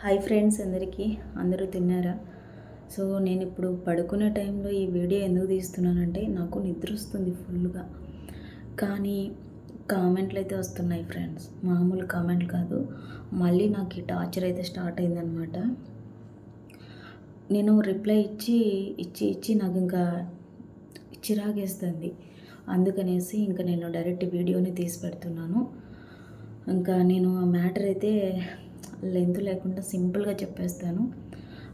Hi friends అందరికీ. అందరూ తిన్నారా? సో నేను ఇప్పుడు పడుకునే టైంలో ఈ వీడియో ఎందుకు తీస్తున్నానంటే నాకు నిద్ర వస్తుంది ఫుల్గా కానీ కామెంట్లు అయితే వస్తున్నాయి ఫ్రెండ్స్. మామూలు కామెంట్లు కాదు. మళ్ళీ నాకు ఈ టార్చర్ అయితే స్టార్ట్ అయిందనమాట నేను రిప్లై ఇచ్చి ఇచ్చి ఇచ్చి నాకు ఇంకా చిరాగేస్తుంది అందుకనేసి ఇంకా నేను డైరెక్ట్ వీడియోని తీసి పెడుతున్నాను. ఇంకా నేను ఆ మ్యాటర్ అయితే లెంత్ లేకుండా సింపుల్గా చెప్పేస్తాను.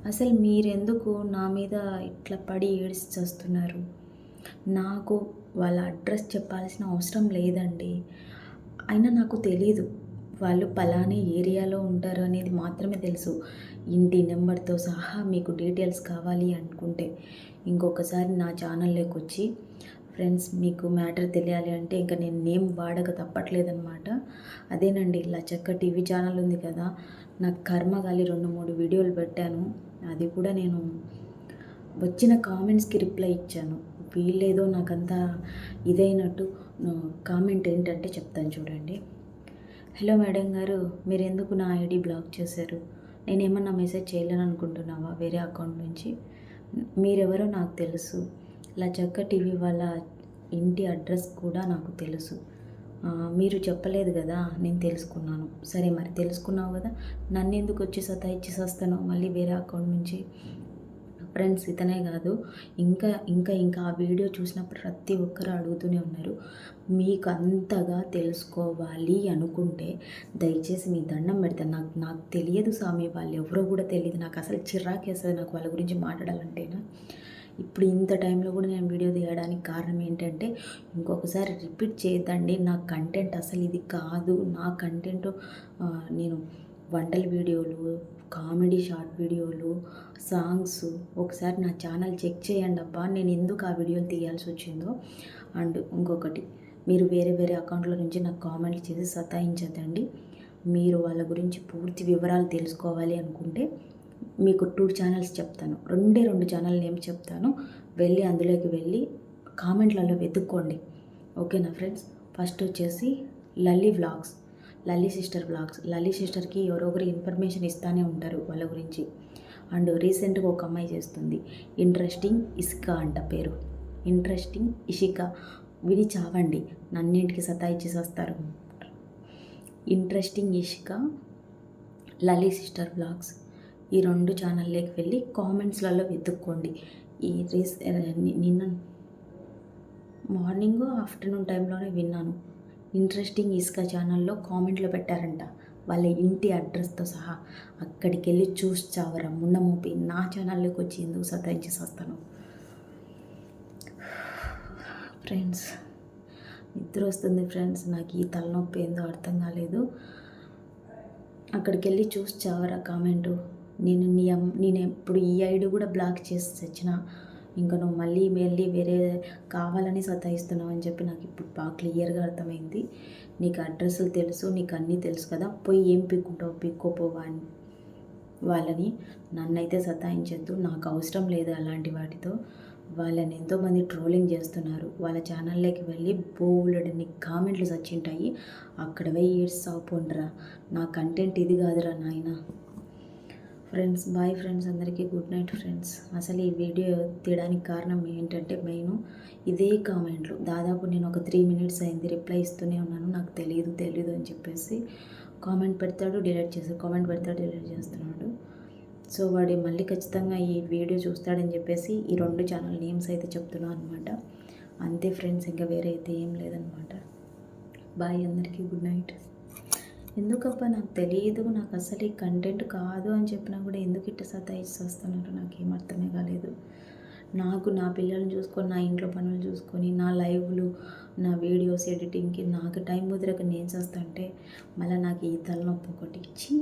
అసలు మీరెందుకు నా మీద ఇట్లా పడి ఏడిసి చేస్తున్నారు? నాకు వాళ్ళ అడ్రస్ చెప్పాల్సిన అవసరం లేదండి. అయినా నాకు తెలీదు. వాళ్ళు పలానే ఏరియాలో ఉంటారు అనేది మాత్రమే తెలుసు. ఇంటి నెంబర్తో సహా మీకు డీటెయిల్స్ కావాలి అనుకుంటే. ఇంకొకసారి నా ఛానల్లోకి వచ్చి ఫ్రెండ్స్ మీకు మ్యాటర్ తెలియాలి అంటే ఇంకా నేను నేమ్ వాడక తప్పట్లేదనమాట అదేనండి ఇలా చక్క టీవీ ఛానల్ ఉంది కదా నాకు కర్మ గాలి రెండు మూడు వీడియోలు పెట్టాను. అది కూడా నేను వచ్చిన కామెంట్స్కి రిప్లై ఇచ్చాను. వీళ్ళేదో నాకంతా ఇదైనట్టు కామెంట్ ఏంటంటే చెప్తాను చూడండి. హలో మేడం గారు మీరు ఎందుకు నా ఐడి బ్లాక్ చేశారు? నేనేమన్నా మెసేజ్ చేయలేను అనుకుంటున్నావా వేరే అకౌంట్ నుంచి? మీరెవరో నాకు తెలుసు. లచక్క టీవీ వాళ్ళ ఇంటి అడ్రస్ కూడా నాకు తెలుసు. మీరు చెప్పలేదు కదా నేను తెలుసుకున్నాను. సరే మరి తెలుసుకున్నావు కదా? నన్ను ఎందుకు వచ్చి సతాయిచ్చి వస్తాను మళ్ళీ వేరే అకౌంట్ నుంచి ఫ్రెండ్స్ ఇతనే కాదు. ఇంకా ఇంకా ఇంకా ఆ వీడియో చూసినప్పుడు ప్రతి ఒక్కరు అడుగుతూనే ఉన్నారు. మీకు అంతగా తెలుసుకోవాలి అనుకుంటే దయచేసి మీ దండం పెడతాను నాకు నాకు తెలియదు స్వామి వాళ్ళు ఎవరో కూడా తెలియదు. నాకు అసలు చిరాకేస్తుంది నాకు వాళ్ళ గురించి మాట్లాడాలంటేనా? ఇప్పుడు ఇంత టైంలో కూడా నేను వీడియో తీయడానికి కారణం ఏంటంటే ఇంకొకసారి రిపీట్ చేయొద్దండి. నా కంటెంట్ అసలు ఇది కాదు. నా కంటెంట్ నేను వంటల వీడియోలు కామెడీ షార్ట్ వీడియోలు సాంగ్స్ ఒకసారి నా ఛానల్ చెక్ చేయండి అబ్బా. నేను ఎందుకు ఆ వీడియోలు తీయాల్సి వచ్చిందో. అండ్ ఇంకొకటి మీరు వేరే వేరే అకౌంట్ల నుంచి నాకు కామెంట్ చేసి సతాయించదండి మీరు వాళ్ళ గురించి పూర్తి వివరాలు తెలుసుకోవాలి అనుకుంటే మీకు టూ ఛానల్స్ చెప్తాను. రెండే రెండు ఛానల్ నేమ్ చెప్తాను. వెళ్ళి అందులోకి వెళ్ళి కామెంట్లలో వెతుక్కోండి. ఓకేనా ఫ్రెండ్స్ ఫస్ట్ వచ్చేసి Lalli vlogs Lalli sister vlogs Lalli సిస్టర్కి ఎవరో ఇన్ఫర్మేషన్ ఇస్తానే ఉంటారు వాళ్ళ గురించి. అండ్ రీసెంట్గా ఒక అమ్మాయి చేస్తుంది. ఇంట్రెస్టింగ్ ఇసుక అంట పేరు. ఇంట్రెస్టింగ్ ఇషిక విని చావండి. నన్నింటికి సతాయిచ్చేసి వస్తారు interesting Ishika Lalli sister vlogs ఈ రెండు ఛానల్లోకి వెళ్ళి కామెంట్స్లలో వెతుక్కోండి. ఈ రీస్ నిన్న మార్నింగ్ ఆఫ్టర్నూన్ టైంలోనే విన్నాను. ఇంట్రెస్టింగ్ ఇసుక ఛానల్లో కామెంట్లో పెట్టారంట. వాళ్ళ ఇంటి అడ్రస్తో సహా అక్కడికి వెళ్ళి చూసి చావరా ముండమోపి నా ఛానల్లోకి వచ్చి ఎందుకు సతాయించేసి వస్తాను ఫ్రెండ్స్ నిద్ర వస్తుంది ఫ్రెండ్స్. నాకు ఈ తలనొప్పి ఏందో అర్థం కాలేదు. అక్కడికి వెళ్ళి చూసి చావరా కామెంటు. నేను నీ నేను ఎప్పుడు ఈ ఐడి కూడా బ్లాక్ చేసి తెచ్చిన. ఇంకా నువ్వు మళ్ళీ వెళ్ళి వేరే కావాలని సతాయిస్తున్నావు అని చెప్పి నాకు ఇప్పుడు బాగా క్లియర్గా అర్థమైంది. నీకు అడ్రస్లు తెలుసు నీకు అన్నీ తెలుసు కదా పోయి ఏం పిక్కుంటావు పిక్కోపోవా అని వాళ్ళని నన్నైతే సతాయించద్దు నాకు అవసరం లేదు అలాంటి వాటితో. వాళ్ళని ఎంతోమంది ట్రోలింగ్ చేస్తున్నారు. వాళ్ళ ఛానల్లోకి వెళ్ళి బోలెడన్ని కామెంట్లు సచ్చింటాయి. అక్కడ పోయి ఏడ్స్ సాగుపోండిరా నా కంటెంట్ ఇది కాదురా నాయన. ఫ్రెండ్స్ బాయ్ ఫ్రెండ్స్ అందరికీ గుడ్ నైట్ ఫ్రెండ్స్. అసలు ఈ వీడియో తీయడానికి కారణం ఏంటంటే మెయిన్ ఇదే కామెంట్లు. దాదాపు నేను ఒక త్రీ మినిట్స్ అయింది రిప్లై ఇస్తూనే ఉన్నాను. నాకు తెలియదు తెలియదు అని చెప్పేసి కామెంట్ పెడతాడు డిలీట్ చేస్తాడు కామెంట్ పెడతాడు డిలీట్ చేస్తున్నాడు. సో వాడు మళ్ళీ ఖచ్చితంగా ఈ వీడియో చూస్తాడని చెప్పేసి ఈ రెండు ఛానల్ నేమ్స్ అయితే చెప్తున్నాను అనమాట అంతే ఫ్రెండ్స్ ఇంకా వేరే అయితే ఏం లేదనమాట బాయ్ అందరికీ గుడ్ నైట్. ఎందుకప్ప నాకు తెలియదు నాకు అసలు ఈ కంటెంట్ కాదు అని చెప్పినా కూడా ఎందుకు ఇట్ట సతాయిచ్చి వస్తున్నారు? నాకేం అర్థమే కాలేదు. నాకు నా పిల్లల్ని చూసుకొని నా ఇంట్లో పనులు చూసుకొని నా లైవ్లు నా వీడియోస్ ఎడిటింగ్కి నాకు టైం కుదరక నేను చేస్తా అంటే మళ్ళీ నాకు ఈ తలనొప్పి ఒకటి. ఇచ్చి